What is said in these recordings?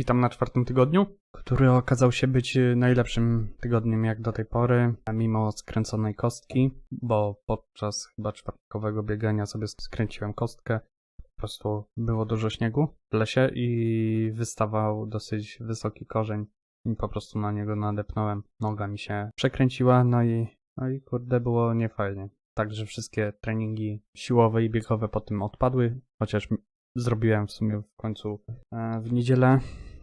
Witam na czwartym tygodniu, który okazał się być y, najlepszym tygodniem jak do tej pory, mimo skręconej kostki, bo podczas chyba czwartkowego biegania sobie skręciłem kostkę. Po prostu było dużo śniegu w lesie i wystawał dosyć wysoki korzeń i po prostu na niego nadepnąłem. Noga mi się przekręciła, no i, no i kurde było niefajnie. Także wszystkie treningi siłowe i biegowe po tym odpadły, chociaż zrobiłem w sumie w końcu e, w niedzielę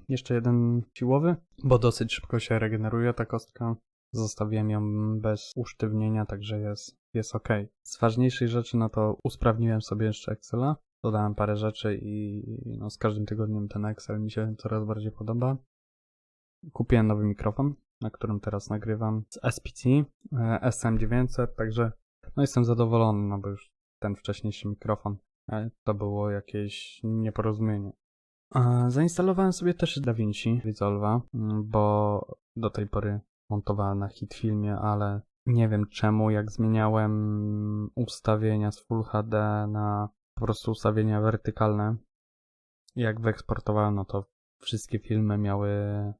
jeszcze jeden siłowy, bo dosyć szybko się regeneruje ta kostka. Zostawiłem ją bez usztywnienia, także jest, jest ok. Z ważniejszych rzeczy, no to usprawniłem sobie jeszcze Excela. Dodałem parę rzeczy i no, z każdym tygodniem ten Excel mi się coraz bardziej podoba. Kupiłem nowy mikrofon, na którym teraz nagrywam z SPC e, SM900, także no jestem zadowolony, no bo już ten wcześniejszy mikrofon e, to było jakieś nieporozumienie. Zainstalowałem sobie też DaVinci Resolve'a, mm, bo do tej pory montowałem na Hitfilmie, ale nie wiem czemu, jak zmieniałem ustawienia z Full HD na po prostu ustawienia wertykalne, jak wyeksportowałem, no to wszystkie filmy miały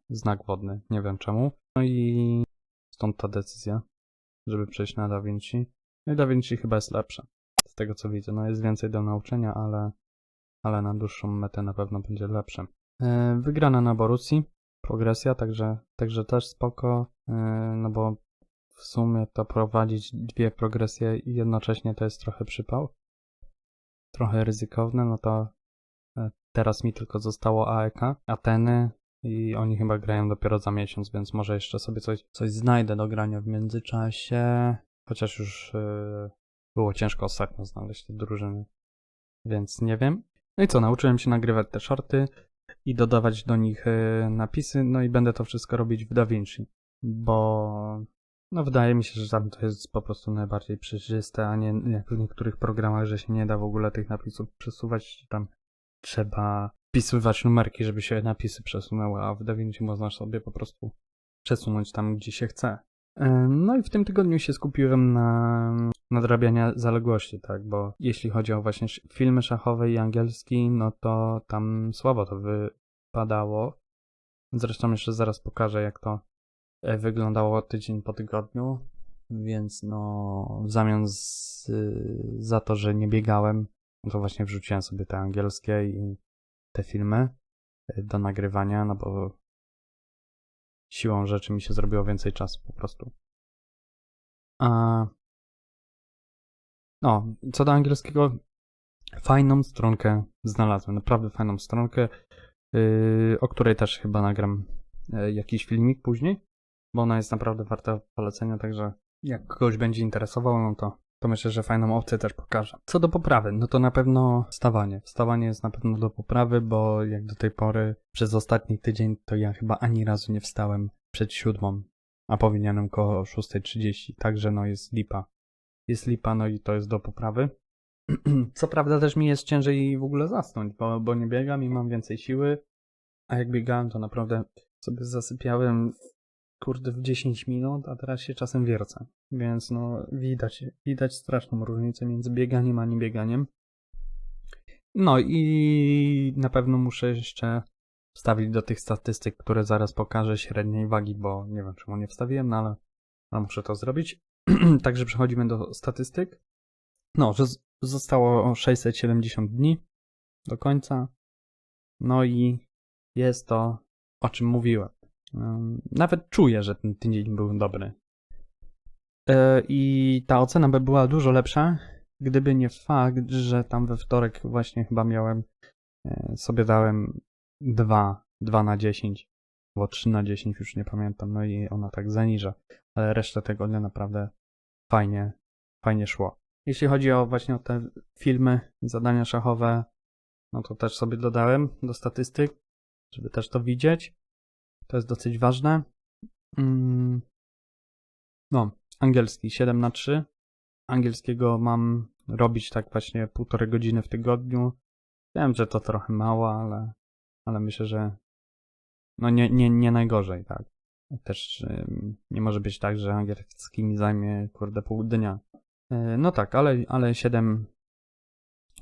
znak wodny, nie wiem czemu. No i stąd ta decyzja, żeby przejść na DaVinci. No i DaVinci chyba jest lepsze, z tego co widzę. No jest więcej do nauczenia, ale ale na dłuższą metę na pewno będzie lepsze. E, Wygrana na Borusi, progresja, także, także też spoko, e, no bo w sumie to prowadzić dwie progresje i jednocześnie to jest trochę przypał. Trochę ryzykowne, no to e, teraz mi tylko zostało AEK, Ateny i oni chyba grają dopiero za miesiąc, więc może jeszcze sobie coś, coś znajdę do grania w międzyczasie, chociaż już było ciężko ostatnio znaleźć te drużyny, więc nie wiem. No i co, nauczyłem się nagrywać te shorty i dodawać do nich e, napisy, no i będę to wszystko robić w DaVinci, bo no wydaje mi się, że tam to jest po prostu najbardziej przejrzyste, a nie jak w niektórych programach, że się nie da w ogóle tych napisów przesuwać, tam trzeba wpisywać numerki, żeby się napisy przesunęły, a w DaVinci można sobie po prostu przesunąć tam, gdzie się chce. No i w tym tygodniu się skupiłem na nadrabiania zaległości, tak, bo jeśli chodzi o właśnie filmy szachowe i angielski, no to tam słabo to wypadało. Zresztą jeszcze zaraz pokażę, jak to e, wyglądało tydzień po tygodniu, więc no w zamian z, za to, że nie biegałem, no to właśnie wrzuciłem sobie te angielskie i te filmy e, do nagrywania, no bo siłą rzeczy mi się zrobiło więcej czasu po prostu. A... No, co do angielskiego, fajną stronkę znalazłem, naprawdę fajną stronkę, yy, o której też chyba nagram yy, jakiś filmik później, bo ona jest naprawdę warta polecenia, także jak kogoś będzie interesował, no to, to myślę, że fajną opcję też pokażę. Co do poprawy, no to na pewno wstawanie. Wstawanie jest na pewno do poprawy, bo jak do tej pory przez ostatni tydzień to ja chyba ani razu nie wstałem przed siódmą, a powinienem koło 6.30, także no jest lipa. Jest lipa, no i to jest do poprawy. Co prawda też mi jest ciężej w ogóle zasnąć, bo, bo nie biegam i mam więcej siły, a jak biegałem to naprawdę sobie zasypiałem kurde w 10 minut, a teraz się czasem wiercę. Więc no widać, widać straszną różnicę między bieganiem a nie bieganiem. No i na pewno muszę jeszcze wstawić do tych statystyk, które zaraz pokażę średniej wagi, bo nie wiem czemu nie wstawiłem, no ale, ale muszę to zrobić. Także przechodzimy do statystyk. No, że zostało 670 dni do końca. No i jest to, o czym mówiłem. Nawet czuję, że ten tydzień był dobry. E, I ta ocena by była dużo lepsza, gdyby nie fakt, że tam we wtorek właśnie chyba miałem, e, sobie dałem 2, 2 na 10, albo 3 na 10, już nie pamiętam, no i ona tak zaniża, ale resztę tego dnia naprawdę fajnie, fajnie szło. Jeśli chodzi o właśnie o te filmy, zadania szachowe, no to też sobie dodałem do statystyk, żeby też to widzieć. To jest dosyć ważne. Mm. No, angielski 7 na 3. Angielskiego mam robić tak właśnie półtorej godziny w tygodniu. Wiem, że to trochę mało, ale, ale myślę, że no nie, nie, nie najgorzej, tak. Też nie może być tak, że angielski mi zajmie kurde pół dnia. E, no tak, ale, ale 7,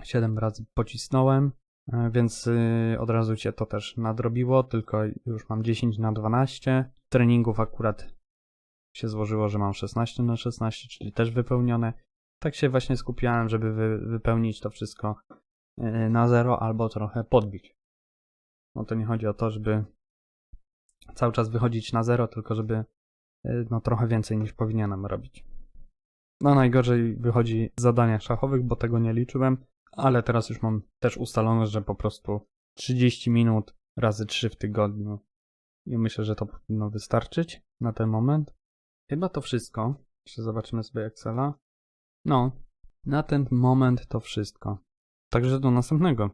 7 razy pocisnąłem. E, Więc y, od razu cię to też nadrobiło, tylko już mam 10 na 12. Treningów akurat się złożyło, że mam 16 na 16, czyli też wypełnione. Tak się właśnie skupiałem, żeby wy, wypełnić to wszystko y, na zero albo trochę podbić. No to nie chodzi o to, żeby cały czas wychodzić na zero, tylko żeby y, no trochę więcej niż powinienem robić. No najgorzej wychodzi z zadaniach szachowych, bo tego nie liczyłem, ale teraz już mam też ustalone, że po prostu 30 minut razy 3 w tygodniu. I myślę, że to powinno wystarczyć na ten moment. Chyba to wszystko. Jeszcze zobaczymy sobie Excela. No, na ten moment to wszystko. Także do następnego.